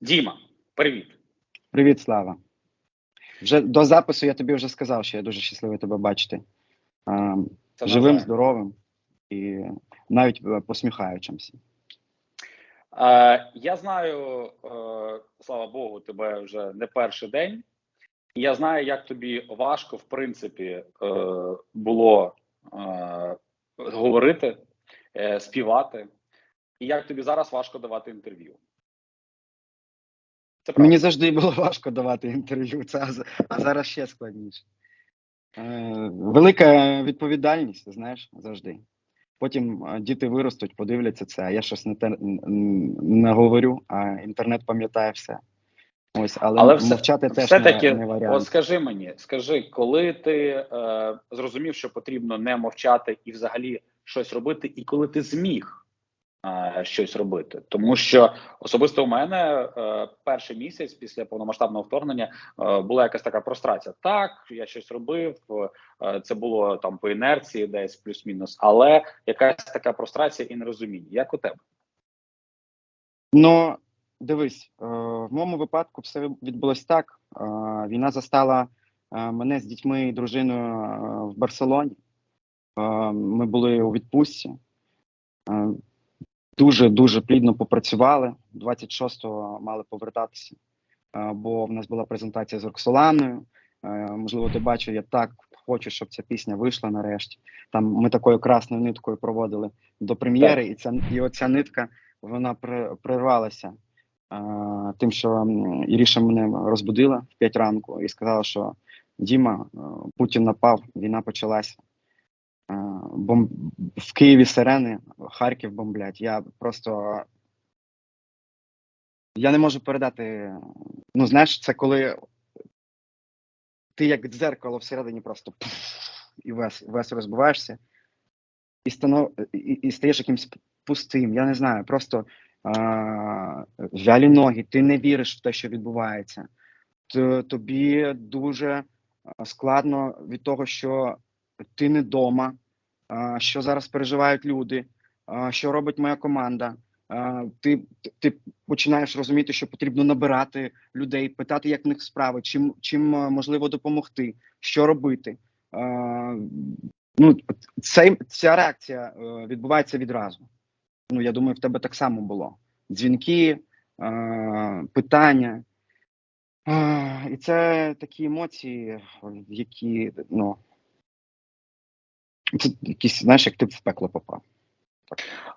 Діма, привіт. Привіт, Слава. Вже до запису я тобі вже сказав, що я дуже щасливий тебе бачити. А, живим, навзаєм. здоровим і навіть е, посміхаючимся. Я знаю, е, слава Богу, тебе вже не перший день. І я знаю, як тобі важко, в принципі, е, було говорити, співати, і як тобі зараз важко давати інтерв'ю. Це правда. Мені завжди було важко давати інтерв'ю, це, а зараз ще складніше. Е, велика відповідальність, знаєш, завжди. Потім е, діти виростуть, подивляться це, а я щось не те не говорю, а інтернет пам'ятає все. Ось, але, Але все, теж все-таки, не, не варіант. от скажи мені, скажи, коли ти е, зрозумів, що потрібно не мовчати і взагалі щось робити, і коли ти зміг щось робити? Тому що особисто у мене е, перший місяць після повномасштабного вторгнення е, була якась така прострація. Так, я щось робив, е, це було там по інерції, десь плюс-мінус, але якась така прострація і нерозуміння. Як у тебе? Ну, дивись, е, в моєму випадку все відбулось так. Е, Війна застала е, мене з дітьми і дружиною е, в Барселоні. Е, Ми були у відпустці. Е, Дуже дуже плідно попрацювали. 26-го мали повертатися, е, бо в нас була презентація з Роксоланою. Е, Можливо, ти бачив, я так хочу, щоб ця пісня вийшла нарешті. Там ми такою красною ниткою проводили до прем'єри, і ця і оця нитка вона при- прервалася тим, що Іріша мене розбудила в 5 ранку і сказала, що Діма, е, Путін напав, війна почалася. А, бом... В Києві сирени, Харків бомблять. Я просто я не можу передати. Ну, знаєш, це коли ти як дзеркало всередині просто і весь, весь розбиваєшся, і, станов... і, і стаєш якимсь пустим. Я не знаю, просто а, вялі ноги, ти не віриш в те, що відбувається. Тобі дуже складно від того, що ти не вдома, що зараз переживають люди, що робить моя команда. Ти, ти починаєш розуміти, що потрібно набирати людей, питати, як в них справи, чим, чим можливо допомогти, що робити. Ну, цей, ця реакція е, відбувається відразу. Ну, я думаю, в тебе так само було. Дзвінки, питання. І це такі емоції, які, ну. Це якісь, знаєш, як ти в пекло попав.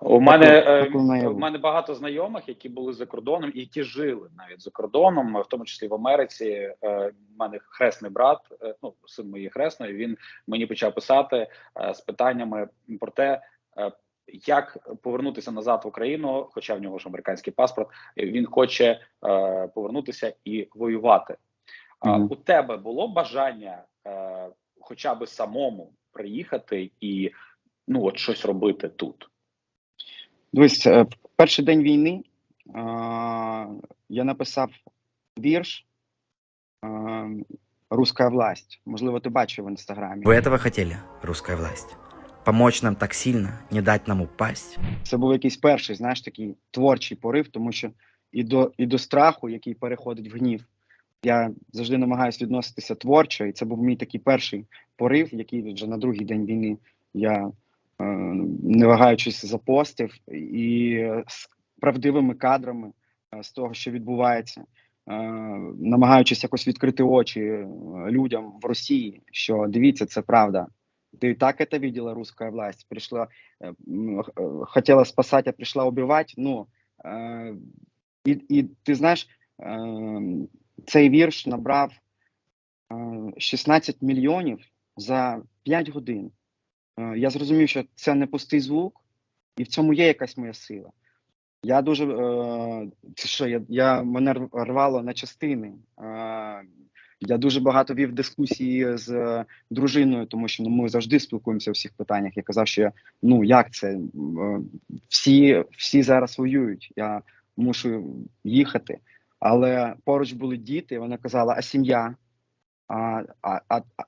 У мене е, у мене багато знайомих, які були за кордоном і які жили навіть за кордоном, в тому числі в Америці. Е, У мене хресний брат, е, ну син моєї хресної. Він мені почав писати е, з питаннями про те, е, як повернутися назад в Україну, хоча в нього ж американський паспорт. Він хоче е, повернутися і воювати. А Мгм. у тебе було бажання, е, хоча б самому приїхати і ну от щось робити тут? Дивись, е, в перший день війни е, я написав вірш е, Руська власть. Можливо, ти бачив в інстаграмі. Вы этого хотели, русская власть? Помочь нам так сильно, не дать нам упасть? Це був якийсь перший, знаєш, такий творчий порив, тому що і до, і до страху, який переходить в гнів, я завжди намагаюся відноситися творчо, і це був мій такий перший порив, який вже на другий день війни я, е, не вагаючись, запостив, і з правдивими кадрами е, з того, що відбувається, е, намагаючись якось відкрити очі е, людям в Росії, що дивіться, це правда. Ты и так это видела, русская власть. Пришла, э, м, х- э, хотела спасать, а пришла убивать. Ну, э, і, і ти знаєш, е, цей вірш набрав е, 16 мільйонів за 5 годин. Е, я зрозумів, що це не пустий звук, і в цьому є якась моя сила. Я дуже е, що, я, я мене рвало на частини. Е, я дуже багато вів дискусії з е, дружиною, тому що ну, ми завжди спілкуємося у всіх питаннях. Я казав, що я, ну як це? Е, Всі, всі зараз воюють. Я мушу їхати. Але поруч були діти, вона казала: а сім'я? А, а,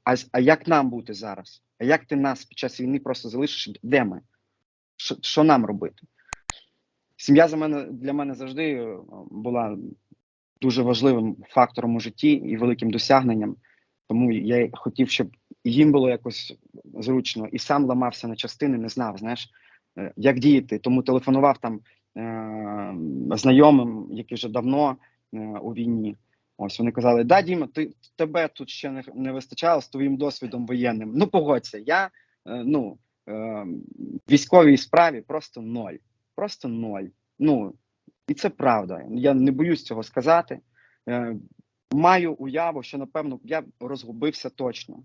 а, а, як нам бути зараз? А як ти нас під час війни просто залишиш? Де ми? Що, нам робити? сім'я за мене для мене завжди е, була дуже важливим фактором у житті і великим досягненням. Тому я хотів, щоб їм було якось зручно, і сам ламався на частини, не знав, знаєш, е, як діяти. Тому телефонував там е- знайомим, які вже давно у війні. Ось вони казали: Да, Діма, ти тебе тут ще не, не вистачало з твоїм досвідом воєнним. Ну, погодься, я е, ну е, військовій справі просто ноль. Просто ноль. Ну і це правда. Я не боюсь цього сказати. Е, маю уяву, що напевно я розгубився точно.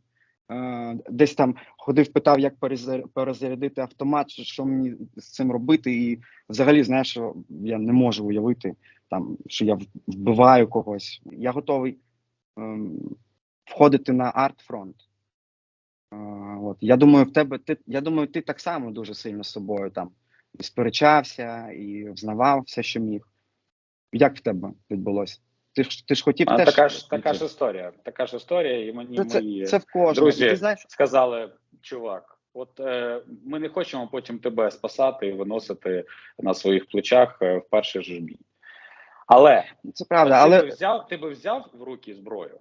Е, десь там ходив, питав, як перезар- перезарядити автомат, що мені з цим робити. І взагалі, знаєш, я не можу уявити там, що я вбиваю когось. Я готовий ем, входити на арт-фронт. Е, от. Я думаю, в тебе ти, я думаю, ти так само дуже сильно з собою там і сперечався, і взнавав все, що міг. Як в тебе відбулося? Ти ж ти ж хотів А, теж. така ж така ж історія. Така ж історія, і мені це, мої це в друзі ти знаєш, сказали, чувак, от е, ми не хочемо потім тебе спасати і виносити на своїх плечах е, в перший ж бій. Але, це правда, ти, але би взяв, ти би взяв в руки зброю.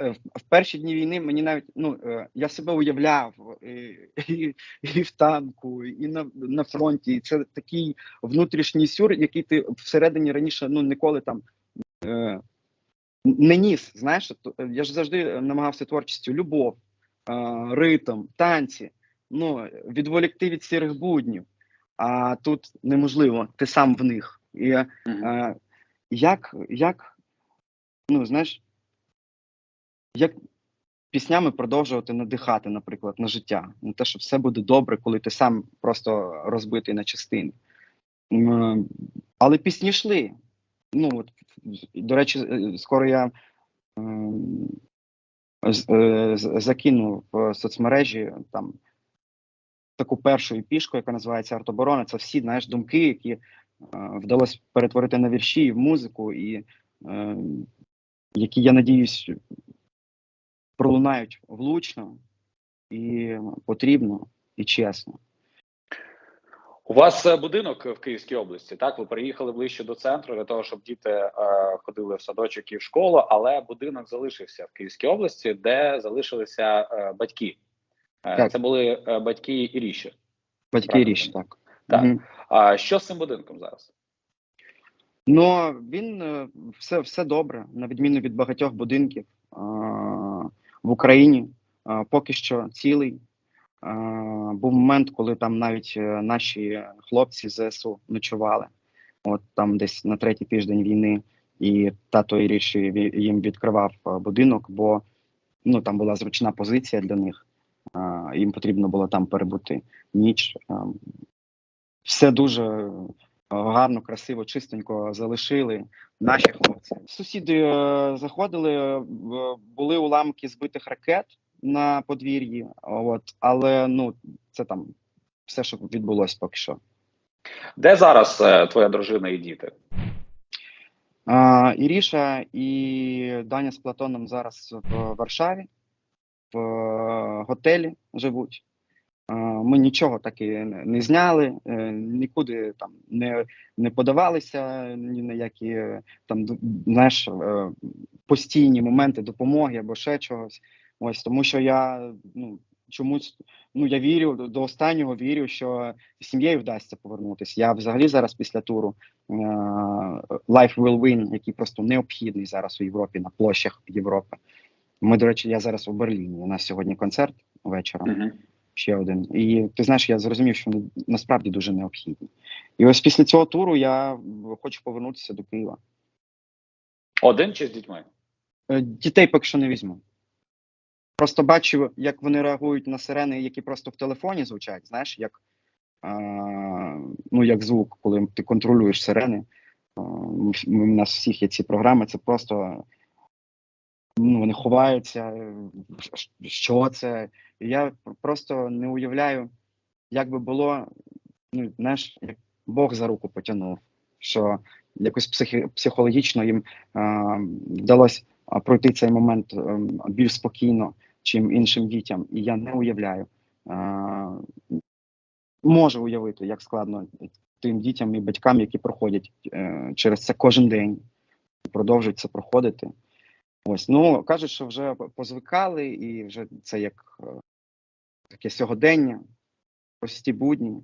е, в, перші дні війни мені навіть ну е, я себе уявляв і, і, і в танку, і на, на фронті. І це такий внутрішній сюр, який ти всередині раніше ну ніколи там е, не ніс. Знаєш, То, е, я ж завжди намагався творчістю, любов, е, ритм, танці. Ну відволікти від сірих буднів. А тут неможливо, ти сам в них. І Е, як, як, ну, знаєш, як піснями продовжувати надихати, наприклад, на життя, на те, що все буде добре, коли ти сам просто розбитий на частини. Е, Але пісні йшли. Ну, от, до речі, е, скоро я ем, е, закину в соцмережі там таку першу пішку, яка називається Артоборона. Це всі знаєш, думки, які вдалося перетворити на вірші і в музику, і е, які, я надіюсь, пролунають влучно і потрібно, і чесно. У вас е, будинок в Київській області, так? Ви приїхали ближче до центру для того, щоб діти е, ходили в садочок і в школу, але будинок залишився в Київській області, де залишилися е, батьки. Е, Так. Це були е, батьки Іріші. Батьки Правильно. річ, так. Так. Мгм. А що з цим будинком зараз? Ну він е, все, все добре, на відміну від багатьох будинків е, в Україні. Е, поки що цілий. Е, був момент, коли там навіть е, наші хлопці з ЗСУ ночували. От там десь на третій тиждень війни, і тато Іріші їм відкривав е, будинок, бо ну там була зручна позиція для них. Е, їм потрібно було там перебути ніч. Е, все дуже гарно, красиво, чистенько залишили наші хлопці. Сусіди е, заходили, е, були уламки збитих ракет на подвір'ї, от але ну це там все, що відбулося поки що. Де зараз е, твоя дружина і діти? А, Іріша і Даня з Платоном зараз в Варшаві, в е, готелі живуть. Ми нічого таки не зняли, е, нікуди там не, не подавалися ні на які е, там знаєш, е, постійні моменти допомоги або ще чогось. Ось тому, що я ну чомусь ну я вірю до останнього вірю, що сім'єю вдасться повернутися. Я взагалі зараз після туру Life Will Win, який просто необхідний зараз у Європі на площах Європи. Ми, до речі, я зараз у Берліні. У нас сьогодні концерт вечором, Угу. Ще один. І ти знаєш, я зрозумів, що вони насправді дуже необхідні. І ось після цього туру я хочу повернутися до Києва. Один чи з дітьми? Е, Дітей поки що не візьму. Просто бачу, як вони реагують на сирени, які просто в телефоні звучать, знаєш, як, а, ну, як звук, коли ти контролюєш сирени. Ми- У нас всіх є ці програми, це просто ну, вони ховаються. е, Що це? Я просто не уявляю, як би було, ну, знаєш, як Бог за руку потягнув, що якось психі, психологічно їм а, вдалося пройти цей момент ем, більш спокійно, чим іншим дітям. І я не уявляю. А, можу уявити, як складно тим дітям і батькам, які проходять е, через це кожен день, продовжують це проходити. Ось, ну кажуть, що вже позвикали, і вже це як е, таке сьогодення, прості будні.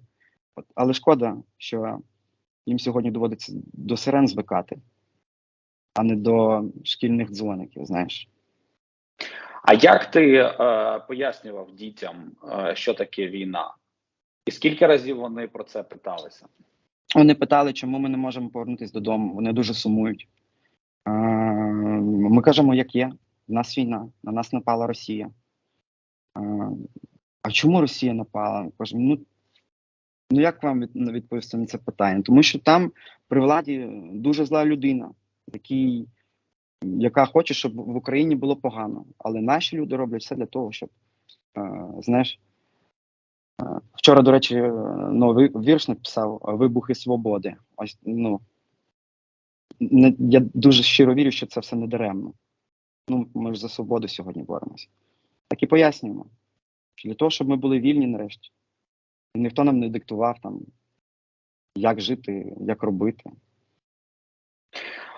От, але шкода, що їм сьогодні доводиться до сирен звикати, а не до шкільних дзвоників, знаєш. А як ти е, пояснював дітям, е, що таке війна? І скільки разів вони про це питалися? Вони питали, чому ми не можемо повернутися додому. Вони дуже сумують. Ми кажемо, як є. У нас війна, на нас напала Росія. А чому Росія напала? Ну, ну як вам відповісти на це питання? Тому що там при владі дуже зла людина, який, яка хоче, щоб в Україні було погано. Але наші люди роблять все для того, щоб, знаєш, Вчора, до речі, новий вірш написав Вибухи свободи. Ось ну не, я дуже щиро вірю, що це все не даремно. Ну, ми ж за свободу сьогодні боремося. Так і пояснюємо. Для того, щоб ми були вільні нарешті. І ніхто нам не диктував там, як жити, як робити.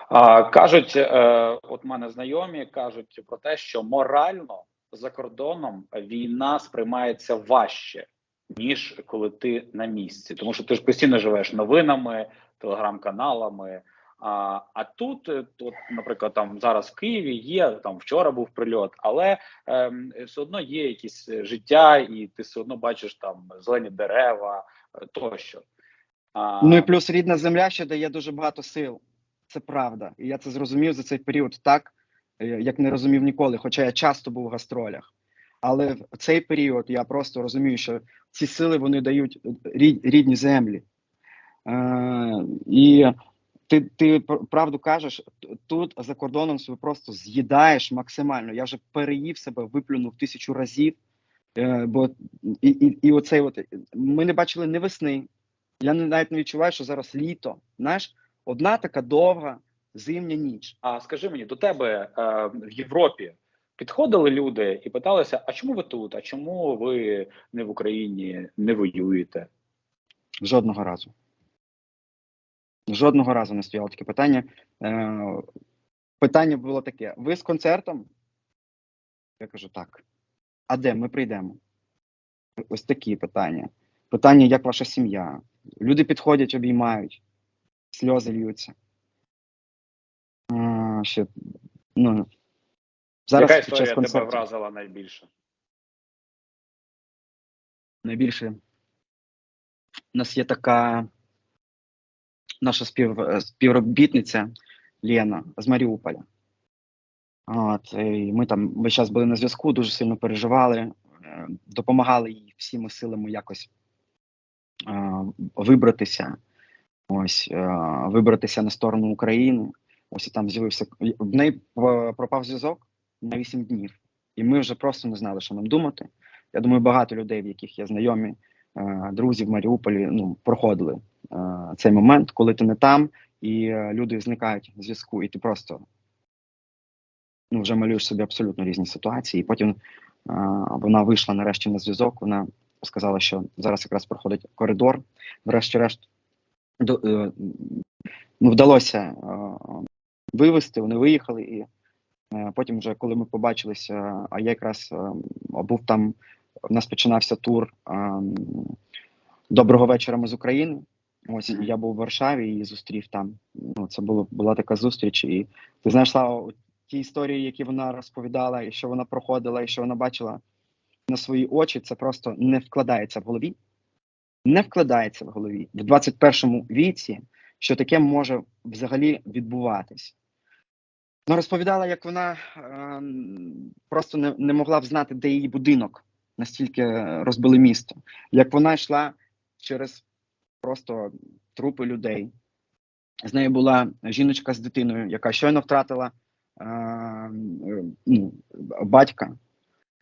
А, кажуть, е, от мене знайомі кажуть про те, що морально за кордоном війна сприймається важче, ніж коли ти на місці. Тому що ти ж постійно живеш новинами, телеграм-каналами. А, а тут, е, тут, наприклад, там зараз в Києві є, там вчора був прильот, але ем, все одно є якісь е, життя, і ти все одно бачиш там зелені дерева е, тощо. А, Ну і плюс рідна земля ще дає дуже багато сил. Це правда. І я це зрозумів за цей період так, е, як не розумів ніколи, хоча я часто був в гастролях. Але в цей період я просто розумію, що ці сили вони дають рід- рідні землі. Е, і ти, ти правду кажеш, тут за кордоном себе просто з'їдаєш максимально. Я вже переїв себе, виплюнув тисячу разів. Е, бо і, і, і оцей от ми не бачили ні весни, я навіть не відчуваю, що зараз літо. Знаєш, одна така довга зимня ніч. А скажи мені, до тебе е, в Європі підходили люди і питалися: а чому ви тут? А чому ви не в Україні не воюєте? Жодного разу. Жодного разу не стояло таке питання. Е, питання було таке: ви з концертом? Я кажу, так. А де ми прийдемо? Ось такі питання. Питання, як ваша сім'я? Люди підходять, обіймають, сльози льються. А, ще, ну, зараз Яка історія тебе вразила найбільше? найбільше у нас є така наша спів, е, співробітниця Лена з Маріуполя. От, і ми там весь час були на зв'язку, дуже сильно переживали, е, допомагали їй всіми силами якось е, вибратися. Ось, вибратися на сторону України. Ось і там з'явився. В неї пропав зв'язок на 8 днів. І ми вже просто не знали, що нам думати. Я думаю, багато людей, в яких є знайомі, друзі в Маріуполі, ну, проходили е, цей момент, коли ти не там, і е, люди зникають в зв'язку, і ти просто ну, вже малюєш собі абсолютно різні ситуації. І потім е, вона вийшла нарешті на зв'язок. Вона сказала, що зараз якраз проходить коридор. Врешті-решт, е, ну, вдалося е, вивезти, вони виїхали і. Е, Потім, вже коли ми побачилися, а я якраз е, був там, у нас починався тур е, Доброго вечора ми з України. Ось я був в Варшаві і зустрів там. Ну, це було була така зустріч. І ти знаєш, Слава, ті історії, які вона розповідала, і що вона проходила, і що вона бачила на свої очі, це просто не вкладається в голові. Не вкладається в голові в 21 віці, що таке може взагалі відбуватись. Ну, розповідала, як вона е, просто не, не могла взнати, де її будинок, настільки розбили місто. Як вона йшла через просто трупи людей. З нею була жіночка з дитиною, яка щойно втратила е, е, ну, батька,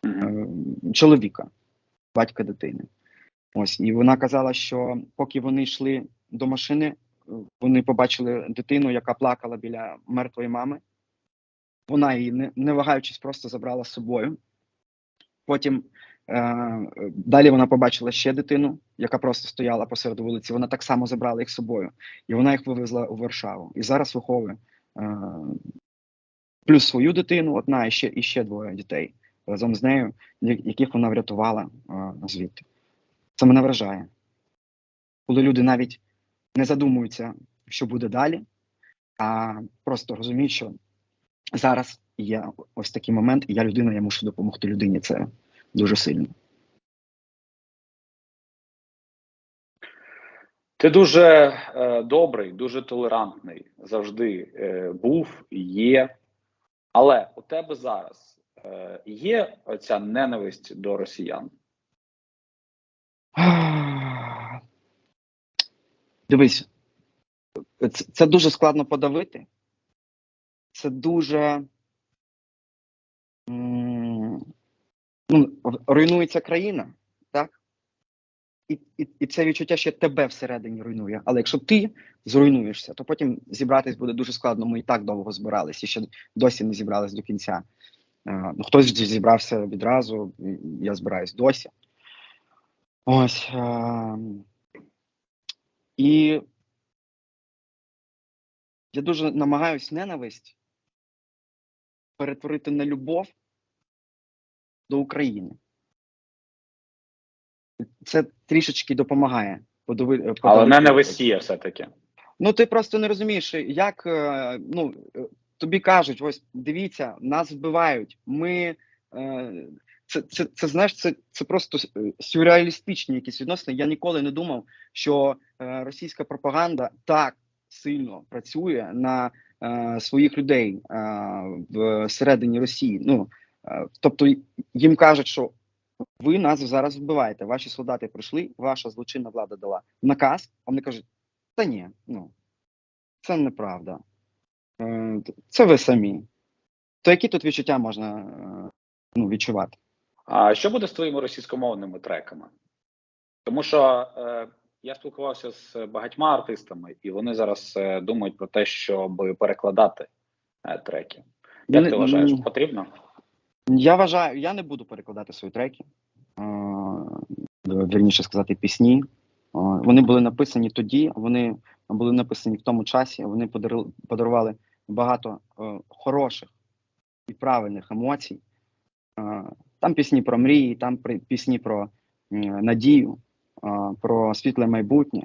е, чоловіка, батька дитини. Ось, і вона казала, що поки вони йшли до машини, е, вони побачили дитину, яка плакала біля мертвої мами. Вона її, не, не вагаючись, просто забрала з собою. Потім Е, далі вона побачила ще дитину, яка просто стояла посеред вулиці. Вона так само забрала їх з собою, і вона їх вивезла у Варшаву. І зараз виховує е, плюс свою дитину, одна і ще, і ще двоє дітей разом з нею, яких вона врятувала е, звідти. Це мене вражає. Коли люди навіть не задумуються, що буде далі, а просто розуміють, що зараз є ось такий момент, і я людина, я мушу допомогти людині. Це дуже сильно. Ти дуже е, добрий, дуже толерантний завжди е, був є. Але у тебе зараз е, є оця ненависть до росіян. Дивись, це, це дуже складно подавити. Це дуже м, ну, руйнується країна, так? І, і, і це відчуття ще тебе всередині руйнує. Але якщо ти зруйнуєшся, то потім зібратись буде дуже складно. Ми і так довго збирались, і ще досі не зібрались до кінця. Е, Ну, хтось зібрався відразу, я збираюсь досі. Ось. Е, і я дуже намагаюсь ненависть перетворити на любов до України. Це трішечки допомагає. подови- Але ненависть є все-таки. Ну, ти просто не розумієш, як е, ну, е, тобі кажуть: ось дивіться, нас вбивають. Ми е, це, це, це знаєш, це, це просто сюрреалістичні якісь відносини. Я ніколи не думав, що російська пропаганда так сильно працює на своїх людей е, в середині Росії. Ну тобто їм кажуть, що ви нас зараз вбиваєте. Ваші солдати прийшли, ваша злочинна влада дала наказ. А вони кажуть. Та ні, ну це неправда. Е, Це ви самі. То які тут відчуття можна е, ну, відчувати? А що буде з твоїми російськомовними треками? Тому що е, я спілкувався з багатьма артистами, і вони зараз е, думають про те, щоб перекладати е, треки. Як Не- ти вважаєш, м, потрібно? Я вважаю, я не буду перекладати свої треки, вірніше сказати, пісні. Вони були написані тоді, вони були написані в тому часі, вони подарували багато е, хороших і правильних емоцій. Там пісні про мрії, там пісні про надію, про світле майбутнє.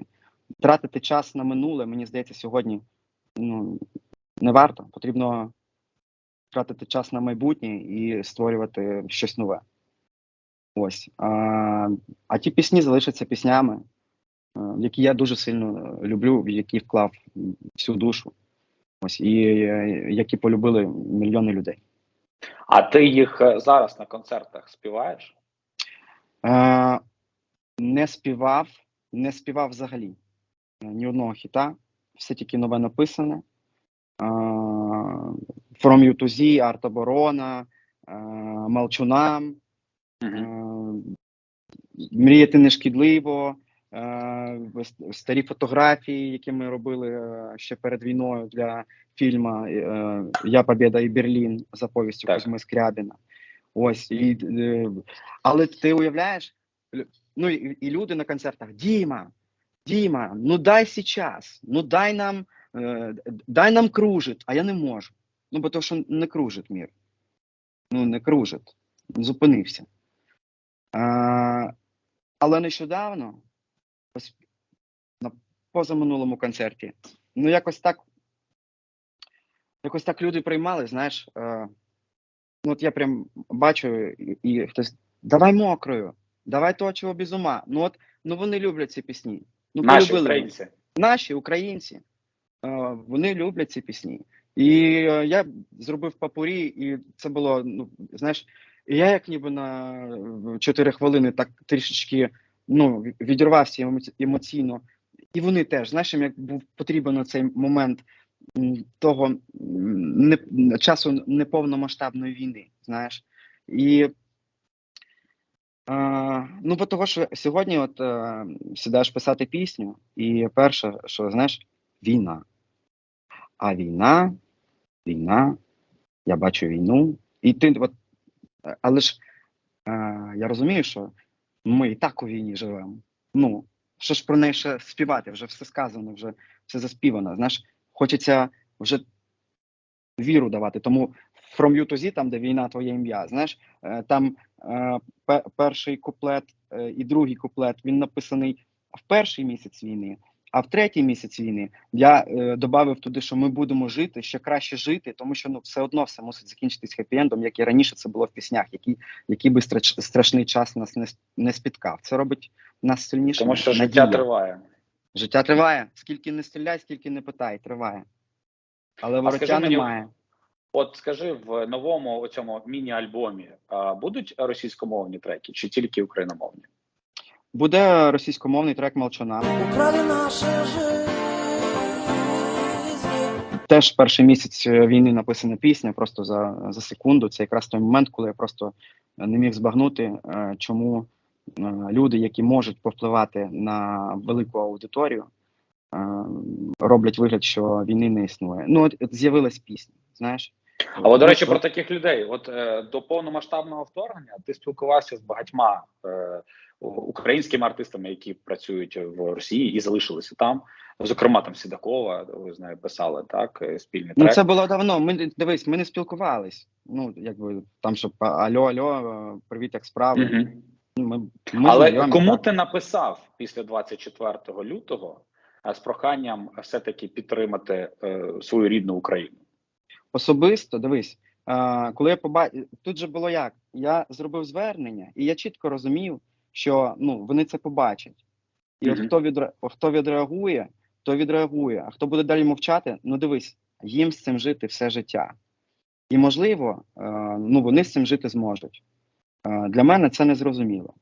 Тратити час на минуле, мені здається, сьогодні ну, не варто. Потрібно тратити час на майбутнє і створювати щось нове. Ось. А, а ті пісні залишаться піснями, е, які я дуже сильно люблю, в які вклав всю душу. Ось, і е, які полюбили мільйони людей. А ти їх е, зараз на концертах співаєш? Е, не співав, не співав взагалі е, ні одного хіта, все тільки нове написане. Е, From You to Z, Артоборона, е, Молчунам. Е, Мріяти не шкідливо, е, старі фотографії, які ми робили ще перед війною для фільму Я Побєда і Берлін за повістю Так. Кузьми Скрябіна. Ось і але ти уявляєш, ну і, і люди на концертах: Діма, Діма, ну дай сейчас, ну дай нам, дай нам кружить, а я не можу. Ну, бо то, що не кружить мір. Ну, не кружить. Зупинився. А, але нещодавно, ось на позаминулому концерті, ну якось так. Якось так люди приймали, знаєш. Е, ну, от я прям бачу, і, і хтось давай мокрою, давай того, чого без ума. Ну от ну вони люблять ці пісні. Ну, Наші полюбили українці. наші українці, е, вони люблять ці пісні. І е, я зробив папурі, і це було, ну знаєш, я як ніби на е, 4 хвилини так трішечки ну, відірвався емоційно. І вони теж, знаєш, як був потрібен цей момент того не, часу неповномасштабної війни, знаєш. І Е, ну, бо того, що сьогодні от е, сідаєш писати пісню, і перше, що знаєш, війна. А війна, війна, я бачу війну, і ти от, е, але ж я розумію, що ми і так у війні живемо. Ну, що ж про неї ще співати? Вже все сказано, вже все заспівано. Знаєш, хочеться вже віру давати. Тому From You to Z, там, де війна, твоє ім'я, знаєш, е, там е, перший куплет е, і другий куплет він написаний в перший місяць війни, а в третій місяць війни я е, додав туди, що ми будемо жити, ще краще жити, тому що ну все одно все мусить закінчитись хеппі-ендом, як і раніше це було в піснях, який, який би страч, страшний час нас не, не спіткав. Це робить нас сильнішими. Тому що життя триває. Життя триває. Скільки не стріляй, скільки не питай, триває. Але вороття мені, немає. От скажи в новому оцьому міні-альбомі а, будуть російськомовні треки чи тільки україномовні? Буде російськомовний трек Молчана. Украли жизни. Теж перший місяць е, війни написана пісня, просто за, за секунду. Це якраз той момент, коли я просто не міг збагнути, е, чому е, люди, які можуть повпливати на велику аудиторію, роблять вигляд, що війни не існує. Ну, от з'явилась пісня, знаєш. А от, до речі, про таких людей. От е, до повномасштабного вторгнення ти спілкувався з багатьма е, українськими артистами, які працюють в Росії і залишилися там. Зокрема, там Сідакова, ви знаю, писали так е, спільний Ну, це було давно. Ми дивись, ми не спілкувались. Ну, якби там, щоб алло, алло, е, привіт, як справи. Мгм. Ми, ми Але знайомі, кому так. ти написав після 24 лютого е, з проханням все таки підтримати е, свою рідну Україну? Особисто дивись, а, коли я побачив, тут же було як? Я зробив звернення, і я чітко розумів, що ну вони це побачать. І от Мгм. хто відре... хто відреагує, то відреагує. А хто буде далі мовчати, ну дивись, їм з цим жити все життя. І можливо, ну вони з цим жити зможуть. Для мене це не зрозуміло.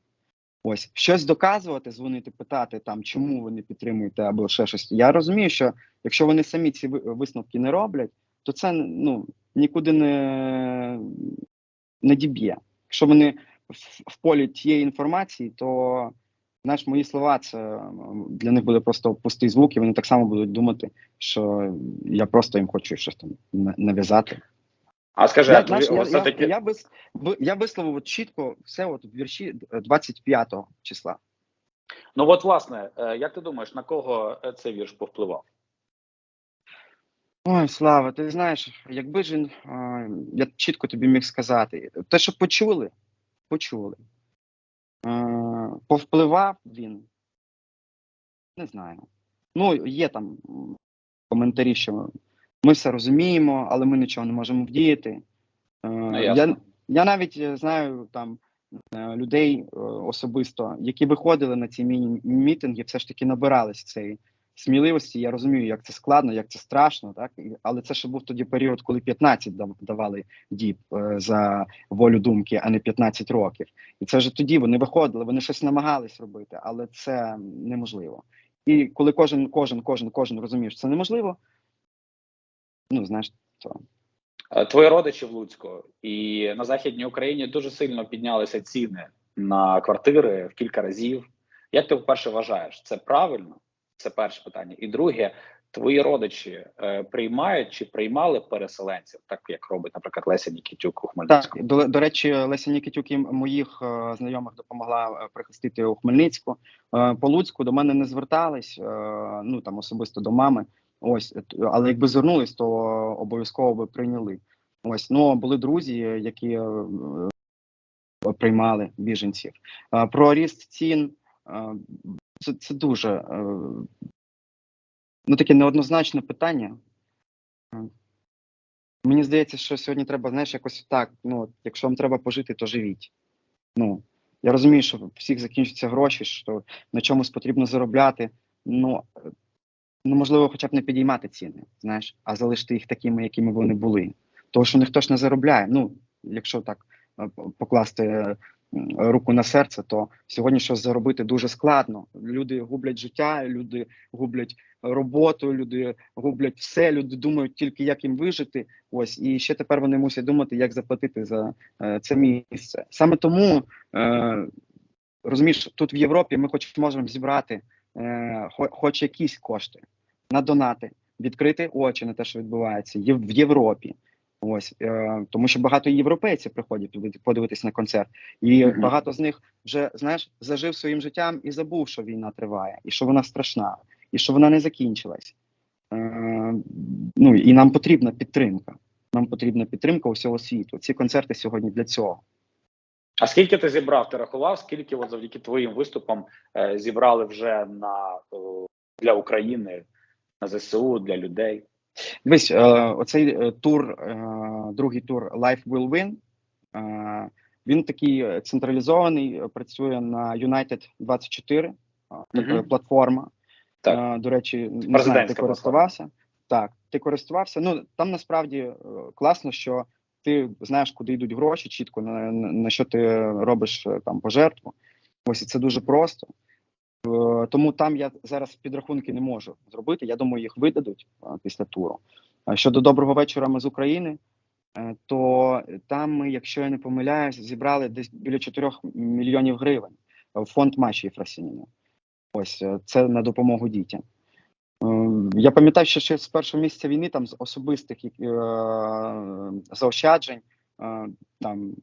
Ось щось доказувати, дзвонити, питати там, чому ви не підтримуєте або ще щось. Я розумію, що якщо вони самі ці висновки не роблять, то це ну нікуди не, не діб'є. Якщо вони в, в полі тієї інформації, то знаєш, мої слова це для них буде просто пустий звук, і вони так само будуть думати, що я просто їм хочу щось там нав'язати. А скажи, Я, а знаєш, я, я, я, вис, ви- я висловив от чітко все от в вірші 25 числа. ну от власне, е, як ти думаєш, на кого цей вірш повпливав? Ой, Слава, ти знаєш, якби ж а, я чітко тобі міг сказати, те, що почули, почули. А, повпливав він. Не знаю. Ну, є там коментарі, що ми все розуміємо, але ми нічого не можемо вдіяти. Е, Ну, я, я навіть е, знаю там е, людей е, особисто, які виходили на ці міні-мітинги, все ж таки набирались цієї сміливості. Я розумію, як це складно, як це страшно, так але це ще був тоді період, коли 15 давали діб е, за волю думки, а не 15 років. І це вже тоді вони виходили, вони щось намагались робити, але це неможливо. І коли кожен, кожен, кожен, кожен розуміє, що це неможливо, ну знаєш, то Е, Твої родичі в Луцьку і на західній Україні дуже сильно піднялися ціни на квартири в кілька разів. Як ти вперше вважаєш, це правильно? Це перше питання. І друге, твої родичі е, приймають чи приймали переселенців, так як робить, наприклад, Леся Нікітюк у Хмельницькому? до, до речі, Леся Нікітюк і моїх е, знайомих допомогла е, прихистити у Хмельницьку. Е, по Луцьку до мене не звертались, е, ну там особисто до мами. Ось, е, але якби звернулись, то обов'язково би прийняли. Ось, ну були друзі, які е, приймали біженців. Е, про ріст цін е, це, це дуже е, ну таке неоднозначне питання. Е, Мені здається, що сьогодні треба, знаєш, якось так. Ну, якщо вам треба пожити, то живіть. Ну, я розумію, що всіх закінчаться гроші, що на чомусь потрібно заробляти. Ну, ну можливо, хоча б не підіймати ціни, знаєш, а залишити їх такими, якими вони були. Тому що ніхто ж не заробляє. Ну, якщо так е, покласти руку на серце, то сьогодні щось заробити дуже складно. Люди гублять життя, люди гублять роботу, люди гублять все, люди думають тільки, як їм вижити. Ось і ще тепер вони мусять думати, як заплатити за е, це місце. Саме тому е, розумієш, тут в Європі ми хоч можемо зібрати е, хоч якісь кошти на донати, відкрити очі на те, що відбувається в Європі. Ось е, тому, що багато європейців приходять туди подивитись на концерт, і Мгм. багато з них вже знаєш зажив своїм життям і забув, що війна триває, і що вона страшна, і що вона не закінчилась. Е, ну і нам потрібна підтримка. Нам потрібна підтримка усього світу. Ці концерти сьогодні для цього. А скільки ти зібрав? Ти рахував? Скільки от завдяки твоїм виступам е, зібрали вже на е, для України, на ЗСУ, для людей? Дивись, е, оцей е, тур, е, другий тур Life Will Win, він такий централізований, працює на United 24, е, така платформа. Так. До речі, не знаю, ти користувався. Так, ти користувався. Ну там насправді класно, що ти знаєш, куди йдуть гроші, чітко на, на, що ти робиш там пожертву. Ось і це дуже просто. Е, Тому там я зараз підрахунки не можу зробити. Я думаю, їх видадуть е, після туру. Щодо доброго вечора, ми з України, е, то там ми, якщо я не помиляюсь, зібрали десь біля 4 мільйонів гривень в фонд Маші Єфросініни. Ось це на допомогу дітям. Я пам'ятаю, що ще з першого місяця війни там з особистих заощаджень там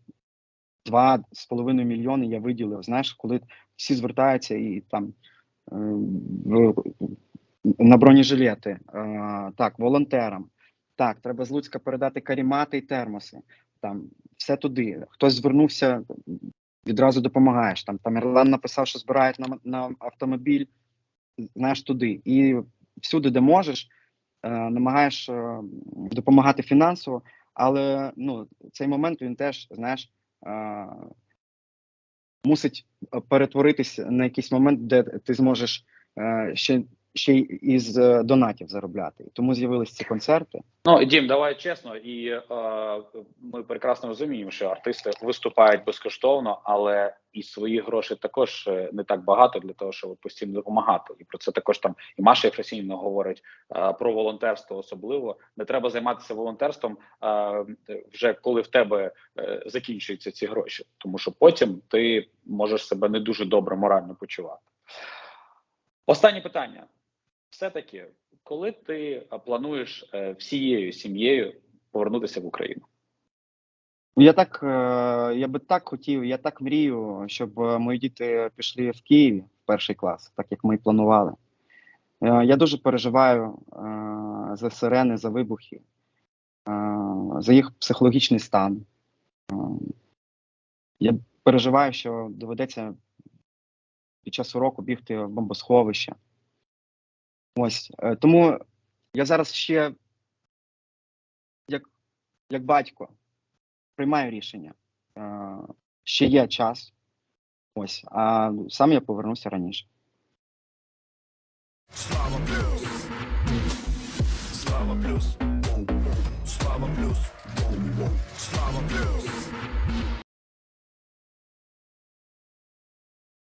два з половиною мільйони я виділив. Знаєш, коли всі звертаються і там е, на бронежилети, е, так, волонтерам. Так, треба з Луцька передати карімати і термоси. Там все туди. Хтось звернувся, відразу допомагаєш. Там там Ірлан написав, що збирають на, на автомобіль, знаєш, туди. І всюди, де можеш, е, намагаєш допомагати фінансово, але ну, цей момент він теж, знаєш, мусить перетворитись на якийсь момент, де ти зможеш е, ще, ще й із е, донатів заробляти. Тому з'явились ці концерти. Ну Дім, давай чесно, і е, ми прекрасно розуміємо, що артисти виступають безкоштовно, але і своїх грошей також е, не так багато для того, щоб постійно допомагати. І про це також там і Маша Єфросінівна говорить е, про волонтерство. Особливо не треба займатися волонтерством е, вже коли в тебе е, закінчуються ці гроші, тому що потім ти можеш себе не дуже добре морально почувати. Останнє питання. Все таки, коли ти плануєш е, всією сім'єю повернутися в Україну? Ну, Я так, е, я би так хотів, я так мрію, щоб е, мої діти пішли в Києві в перший клас, так як ми і планували. Е, Я дуже переживаю е, за сирени, за вибухи, е, за їх психологічний стан. Е, Я переживаю, що доведеться під час уроку бігти в бомбосховище. Ось е, тому я зараз ще, як, як батько, приймаю рішення. Е, ще є час. Ось, а сам я повернуся раніше. Слава плюс. Слава плюс. Слава плюс. Слава плюс.